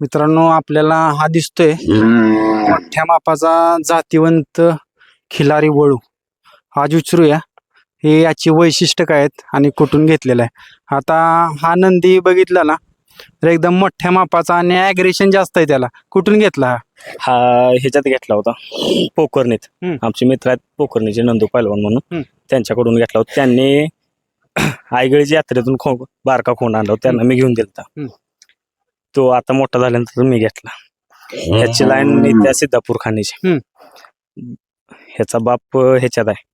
मित्रांनो आपल्याला हा दिसतोय मोठ्या मापाचा जातीवंत खिलारी वळू. आज विचारूया हे याची वैशिष्ट्य काय आहेत आणि कुठून घेतलेलं आहे? आता हा नंदी बघितला ना तर एकदम मोठ्या मापाचा आणि ॲग्रेशन जास्त आहे त्याला. कुठून घेतला हा? ह्याच्यात घेतला होता. पोकर्णीत हम्म. आमचे मित्र आहेत पोकर्णीचे नंदू पैलवान म्हणून. त्यांच्याकडून घेतला होता. त्यांनी आईगळीच्या यात्रेतून खो बारका खोंड आणला होता. त्यांना मी घेऊन दिलता हम्म. तो आता मोठा झाल्यानंतर मी घेतला. ह्याची लाईन त्या सिद्धापूर खाणीची ह्याचा बाप ह्याच्यात आहे.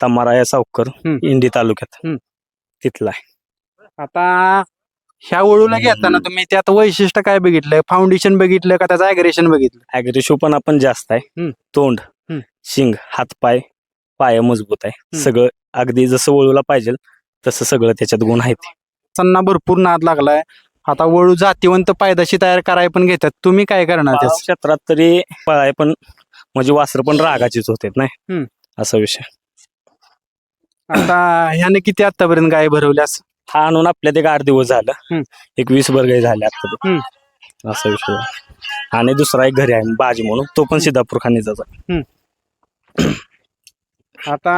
तमारा या सावकर. इंडी तालुक्यात. तिथला आहे. आता ह्या वळूला घेताना तुम्ही त्यात वैशिष्ट्य काय बघितलं? फाउंडेशन बघितलं का त्याचं ॲग्रेशन बघितलं? ॲग्रेशिव पण आपण जास्त आहे. तोंड. शिंग हातपाय पाय मजबूत आहे. सगळं अगदी जसं वळूला पाहिजे तसं सगळं त्याच्यात गुण आहेत. त्यांना भरपूर नाद लागलाय. आता वळू जातीवंत पायदाशी तयार करायला पण घेतात तुम्ही काय करणार त्याच क्षेत्रात तरी पळाय पण म्हणजे वासर पण रागाचीच होते नाही. असा विषय आता ह्याने किती आतापर्यंत गाय भरवल्यास हा आणून आपल्यात एक आठ दिवस झालं. एक वीस बर्ग झाले आता. असा विषय आहे. आणि दुसरा एक घरी आहे बाजी म्हणून तो पण सिद्धापूर खानीचा आता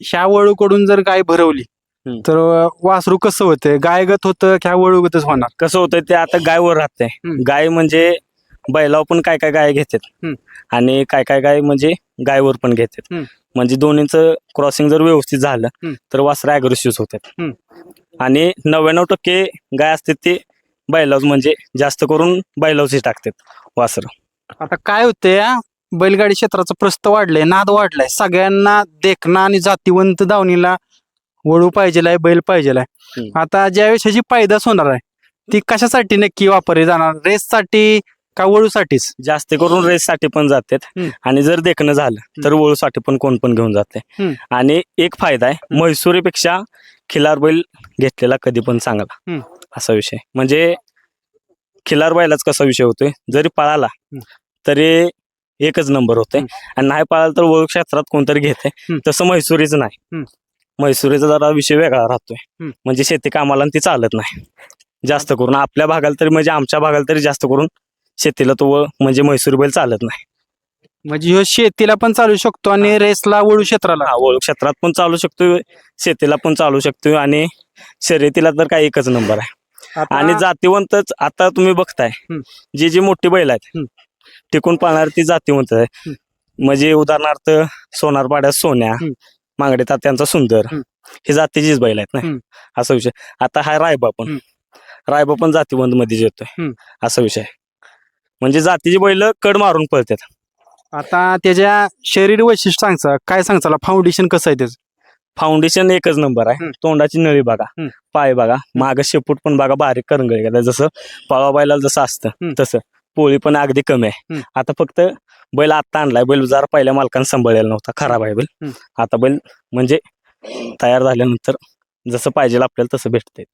ह्या वळूकडून जर गाय भरवली. तर वासरू कसं होतं गायगत होतं ह्या वळूगतच होणार कसं होतं ते आता गायवर राहते. गाय म्हणजे बैलावर पण काय काय गाय घेतात. आणि काय काय गाय म्हणजे गायवर पण घेतात. म्हणजे दोन्हीचं क्रॉसिंग जर व्यवस्थित झालं. तर वासर अग्रेसिव्ह होतात. आणि नव्याण्णव टक्के गाय असते ते बैलाच म्हणजे जास्त करून बैलावची टाकतात वासर आता काय होतंय या बैलगाडी क्षेत्राचं प्रस्त वाढलंय नाद वाढलाय सगळ्यांना देखणं आणि जातीवंत दावणीला वळू पाहिजेलाय बैल पाहिजेलाय हम्म. आता ज्यावेळेस ह्याची पायदास होणार आहे ती कशासाठी नक्की वापरली जाणार रेससाठी का वळूसाठीच जास्त करून रेससाठी पण जातात हम्म. आणि जर देखणं झालं तर वळूसाठी पण कोण पण घेऊन जाते हम्म. आणि एक फायदा आहे. म्हैसूरीपेक्षा खिलार बैल घेतलेला कधी पण चांगला हम्म. असा विषय म्हणजे खिलार बैलाच कसा विषय होतोय जरी पळाला हम्म. तरी एकच नंबर होते हम्म. आणि नाही पळाला तर वळू क्षेत्रात कोणतरी घेते हम्म. तसं म्हैसूरीच नाही हम्म. म्हैसूरीचा जरा विषय वेगळा राहतोय हम्म. म्हणजे शेती कामाला आणि ती चालत नाही जास्त करून आपल्या भागाला तरी म्हणजे आमच्या भागाला तरी जास्त करून शेतीला तो व- म्हणजे म्हैसूर बैल चालत नाही म्हणजे ह्यो शेतीला पण चालू शकतो आणि रेसला वळू क्षेत्राला हा, वळू क्षेत्रात पण चालू शकतोय शेतीला पण चालू शकतोय आणि शर्यतीला तर काही एकच नंबर आहे आता- आणि जातीवंतच आता तुम्ही बघताय हम्म. जी जी मोठी बैल आहेत हम्म. टिकून पाळणार ती जातीवंत आहे. म्हणजे उदाहरणार्थ सोनारपाड्यात सोन्या हम्म. मांगडे तात्यांचा सुंदर हम्म. हे जातीचीच बैल आहेत ना हम्म. असा विषय आता हा रायबा पण हम्म. रायबा पण जातीवंत मध्ये येतोय हम्म. असा विषय आहे. म्हणजे जातीची बैल कड मारून पळतात आता त्याच्या शरीर वैशिष्ट्य सांगचा काय सांगचा फाउंडेशन कसं आहे त्याचं फाउंडेशन एकच नंबर आहे हम्म. तोंडाची नळी बघा हम्म. पाय बघा माग शेपूट पण बघा बारीक करंगळी जसं पळवा बैला जसं असतं हम्म. तसं पोळी पण अगदी कमी आहे हम्म. आता फक्त बैल आता आणलाय. बैल जरा पहिल्या मालकानं सांभाळलेला नव्हता. खराब आहे बैल. आता बैल म्हणजे तयार झाल्यानंतर जसं पाहिजे आपल्याला तसं भेटते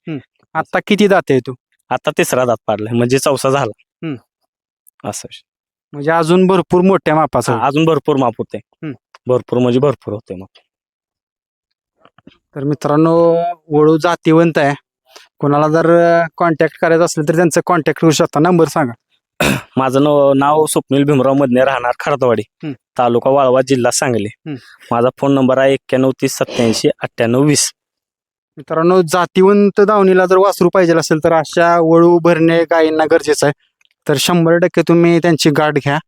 आता किती दाते तू? आता तिसरा दात पाडलाय. म्हणजे चौसा झाला. असं. म्हणजे अजून भरपूर मोठ्या मापाचा अजून भरपूर माप होते. भरपूर म्हणजे भरपूर होते मग तर मित्रांनो वळू जातीवंत आहे. कोणाला जर कॉन्टॅक्ट करायचं असेल तर त्यांचं कॉन्टॅक्ट करू शकता. नंबर सांगा. माझं नाव नाव स्वप्नील भीमराव मधने राहणार खरदवाडी. तालुका वाळवा जिल्हा सांगली. माझा फोन नंबर आहे एक्क्याण्णव तीस सत्याऐंशी अठ्ठ्याण्णव वीस मित्रांनो जातीवंत दावणीला जर वासरू पाहिजे असेल तर अशा वळू भरणे गायींना गरजेचं आहे तर शंभर टक्के तुम्ही त्यांची गाठ घ्या